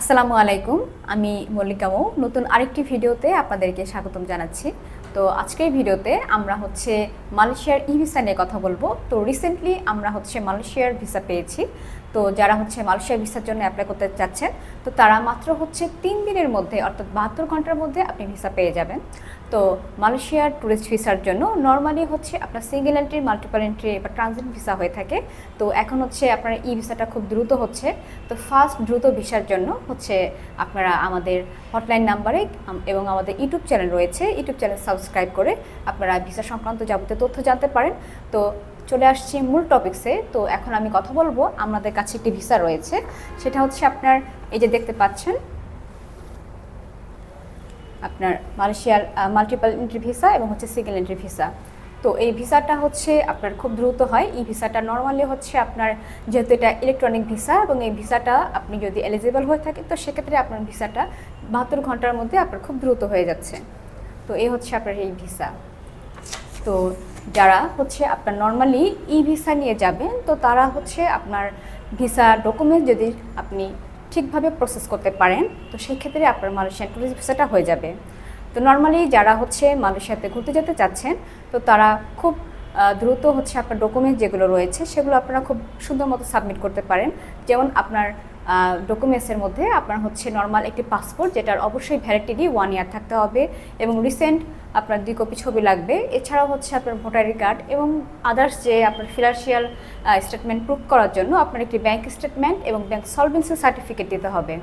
আসসালামু আলাইকুম, আমি মল্লিকা মৌ। নতুন আরেকটি ভিডিওতে আপনাদেরকে স্বাগতম জানাচ্ছি। তো আজকের ভিডিওতে আমরা হচ্ছে মালয়েশিয়ার ই ভিসা নিয়ে কথা বলব। তো রিসেন্টলি আমরা হচ্ছে মালয়েশিয়ার ভিসা পেয়েছি। তো যারা হচ্ছে মালয়েশিয়া ভিসার জন্য অ্যাপ্লাই করতে চাচ্ছেন, তো তারা মাত্র হচ্ছে তিন দিনের মধ্যে, অর্থাৎ বাহাত্তর ঘণ্টার মধ্যে আপনি ভিসা পেয়ে যাবেন। তো মালয়েশিয়ার ট্যুরিস্ট ভিসার জন্য নর্মালি হচ্ছে আপনার সিঙ্গেল এন্ট্রি মাল্টিপল এন্ট্রি বা ট্রানজিট ভিসা হয়ে থাকে। তো এখন হচ্ছে আপনার ই ভিসাটা খুব দ্রুত হচ্ছে। তো ফার্স্ট দ্রুত ভিসার জন্য হচ্ছে আপনারা আমাদের হটলাইন নাম্বারে এবং আমাদের ইউটিউব চ্যানেল রয়েছে। ইউটিউব চ্যানেল সাবস্ক্রাইব করে আপনারা ভিসা সংক্রান্ত যাবতীয় তথ্য জানতে পারেন। তো চলে আসছি মূল টপিকসে তো এখন আমি কথা বলব। আমাদের কাছে একটি ভিসা রয়েছে। সেটা হচ্ছে আপনার, এই যে দেখতে পাচ্ছেন, আপনার মালয়েশিয়ার মাল্টিপাল এন্ট্রি ভিসা এবং হচ্ছে সিঙ্গেল এন্ট্রি ভিসা তো এই ভিসাটা হচ্ছে আপনার খুব দ্রুত হয়। এই ভিসাটা নর্মালি হচ্ছে আপনার যেহেতু এটা ইলেকট্রনিক ভিসা এবং এই ভিসাটা আপনি যদি এলিজিবল হয়ে থাকেন, তো সেক্ষেত্রে আপনার ভিসাটা বাহাত্তর ঘণ্টার মধ্যে আপনার খুব দ্রুত হয়ে যাচ্ছে। তো এই হচ্ছে আপনার এই ভিসা তো যারা হচ্ছে আপনার নর্মালি ই ভিসা নিয়ে যাবেন, তো তারা হচ্ছে আপনার ভিসা ডকুমেন্ট যদি আপনি ঠিকভাবে প্রসেস করতে পারেন, তো সেই ক্ষেত্রে আপনার মালয়েশিয়ান ট্যুরিস্ট ভিসাটা হয়ে যাবে। তো নর্মালি যারা হচ্ছে মালয়েশিয়াতে ঘুরতে যেতে চাচ্ছেন, তো তারা খুব দ্রুত হচ্ছে আপনার ডকুমেন্ট যেগুলো রয়েছে, সেগুলো আপনারা খুব সুন্দর মতো সাবমিট করতে পারেন। যেমন আপনার ডকুমেন্টসের মধ্যে আপনার হচ্ছে নর্মাল একটি পাসপোর্ট যেটার অবশ্যই ভ্যালিডিটি ওয়ান ইয়ার থাকতে হবে এবং রিসেন্ট আপনার দুই কপি ছবি লাগবে। এছাড়াও হচ্ছে আপনার ভোটারি কার্ড এবং আদার্স যে আপনার ফিনান্সিয়াল স্টেটমেন্ট প্রুভ করার জন্য আপনার একটি ব্যাংক স্টেটমেন্ট এবং ব্যাংক সলভেন্সি সার্টিফিকেট দিতে হবে।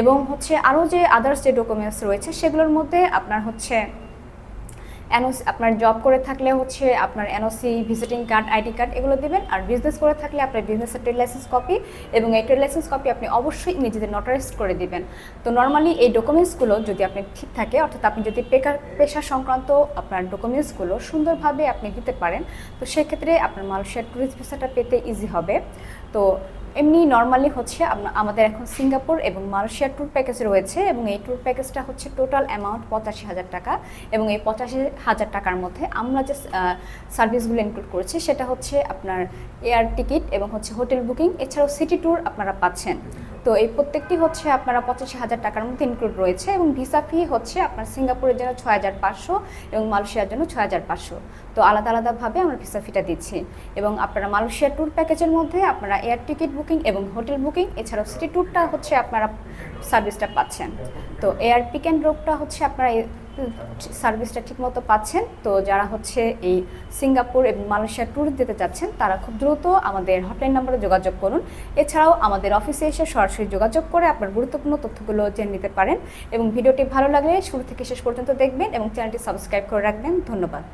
এবং হচ্ছে আরও যে আদার্স যে ডকুমেন্টস রয়েছে সেগুলোর মধ্যে আপনার হচ্ছে এনওসি আপনার জব করে থাকলে হচ্ছে আপনার NOC visiting card ID card এগুলো দেবেন। আর বিজনেস করে থাকলে আপনার বিজনেসের ট্রেড লাইসেন্স কপি এবং এই ট্রেড লাইসেন্স কপি আপনি অবশ্যই নিজেদের নোটারাইজ করে দিবেন। তো নর্মালি এই ডকুমেন্টসগুলো যদি আপনি ঠিক থাকে, অর্থাৎ আপনি যদি পেকার, পেশা সংক্রান্ত আপনার ডকুমেন্টসগুলো সুন্দরভাবে আপনি দিতে পারেন, তো সেক্ষেত্রে আপনার মালয়েশিয়ার ট্যুরিস্ট ভিসাটা পেতে ইজি হবে। তো এমনি নর্মালি হচ্ছে আমাদের এখন সিঙ্গাপুর এবং মালয়েশিয়ার ট্যুর প্যাকেজ রয়েছে এবং এই ট্যুর প্যাকেজটা হচ্ছে টোটাল অ্যামাউন্ট পঁচাশি হাজার টাকা এবং এই পঁচাশি হাজার টাকার মধ্যে আমরা যে সার্ভিসগুলো ইনক্লুড করেছি। সেটা হচ্ছে আপনার এয়ার টিকিট এবং হচ্ছে হোটেল বুকিং এছাড়াও সিটি ট্যুর আপনারা পাচ্ছেন। তো এই প্রত্যেকটি হচ্ছে আপনারা পঁচাশি হাজার টাকার মধ্যে ইনক্লুড রয়েছে এবং ভিসা ফি হচ্ছে আপনার সিঙ্গাপুরের জন্য ছয় হাজার পাঁচশো এবং মালয়েশিয়ার জন্য ছয় হাজার পাঁচশো। তো আলাদা আলাদাভাবে আমরা ভিসা ফিটা দিচ্ছি এবং আপনারা মালয়েশিয়া ট্যুর প্যাকেজের মধ্যে আপনারা এয়ার টিকিট বুকিং এবং হোটেল বুকিং এছাড়াও সিটি ট্যুরটা হচ্ছে আপনারা সার্ভিসটা পাচ্ছেন। তো এয়ার পিক অ্যান্ড রোগটা হচ্ছে আপনারা সার্ভিসটা ঠিকমতো পাচ্ছেন। তো যারা হচ্ছে এই সিঙ্গাপুর এবং মালয়েশিয়া ট্যুর দিতে যাচ্ছেন তারা খুব দ্রুত আমাদের হটলাইন নাম্বারে যোগাযোগ করুন। এছাড়াও আমাদের অফিসে এসে সরাসরি যোগাযোগ করে আপনার গুরুত্বপূর্ণ তথ্যগুলো জেনে নিতে পারেন। এবং ভিডিওটি ভালো লাগলে শুরু থেকে শেষ পর্যন্ত দেখবেন এবং চ্যানেলটি সাবস্ক্রাইব করে রাখবেন। ধন্যবাদ।